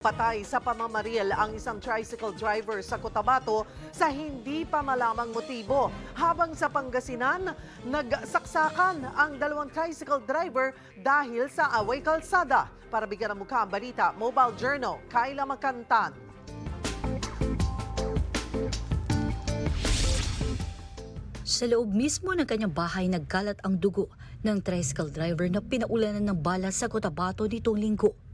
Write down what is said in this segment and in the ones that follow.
Patay sa pamamaril ang isang tricycle driver sa Cotabato sa hindi pa malamang motibo. Habang sa Pangasinan, nagsaksakan ang dalawang tricycle driver dahil sa away kalsada. Para bigyan ng mukha ang balita, Mobile Journal, Kyla Makantan. Sa loob mismo ng kanyang bahay nagkalat ang dugo ng tricycle driver na pinaulanan ng bala sa Cotabato nitong linggo.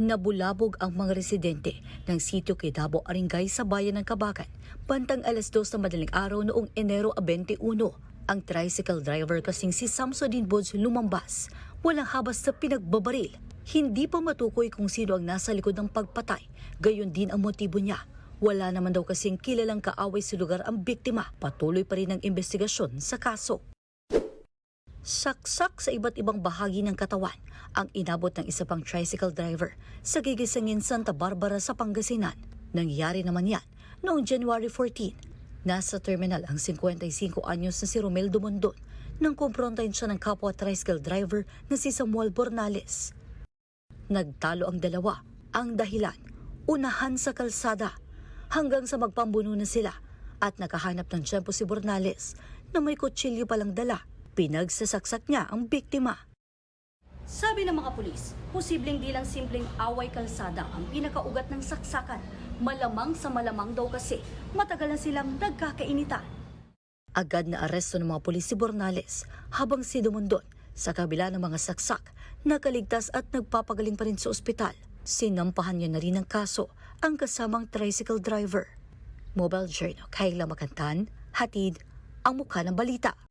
Nabulabog ang mga residente ng sitio Quedabo Aringay sa bayan ng Kabakan. Bantang alas 2 na madaling araw noong Enero 21. Ang tricycle driver kasing si Samsudin Bods lumambas. Walang habas sa pinagbabaril. Hindi pa matukoy kung sino ang nasa likod ng pagpatay. Gayon din ang motibo niya. Wala naman daw kasing kilalang kaaway sa lugar ang biktima. Patuloy pa rin ang investigasyon sa kaso. Saksak sa iba't ibang bahagi ng katawan ang inabot ng isa pang tricycle driver sa gigisangin Santa Barbara sa Pangasinan. Nangyari naman yan noong January 14. Nasa terminal ang 55 anyos na si Romel Dumondon nang kumprontahin siya ng kapwa tricycle driver na si Samuel Bornales. Nagtalo ang dalawa. Ang dahilan, unahan sa kalsada hanggang sa magpambuno na sila at nakahanap ng tiyempo si Bornales na may kutsilyo palang dala. Pinagsasaksak niya ang biktima. Sabi ng mga pulis, posibleng di lang simpleng away kalsada ang pinakaugat ng saksakan. Malamang sa malamang daw kasi matagal na silang nagkakainitan. Agad na aresto ng mga pulis si Bornales habang si Dumondon sa kabila ng mga saksak, nakaligtas at nagpapagaling pa rin sa ospital. Sinampahan niya na rin ng kaso ang kasamang tricycle driver. Mobile Journal, Kayla Makantan, hatid ang mukha ng balita.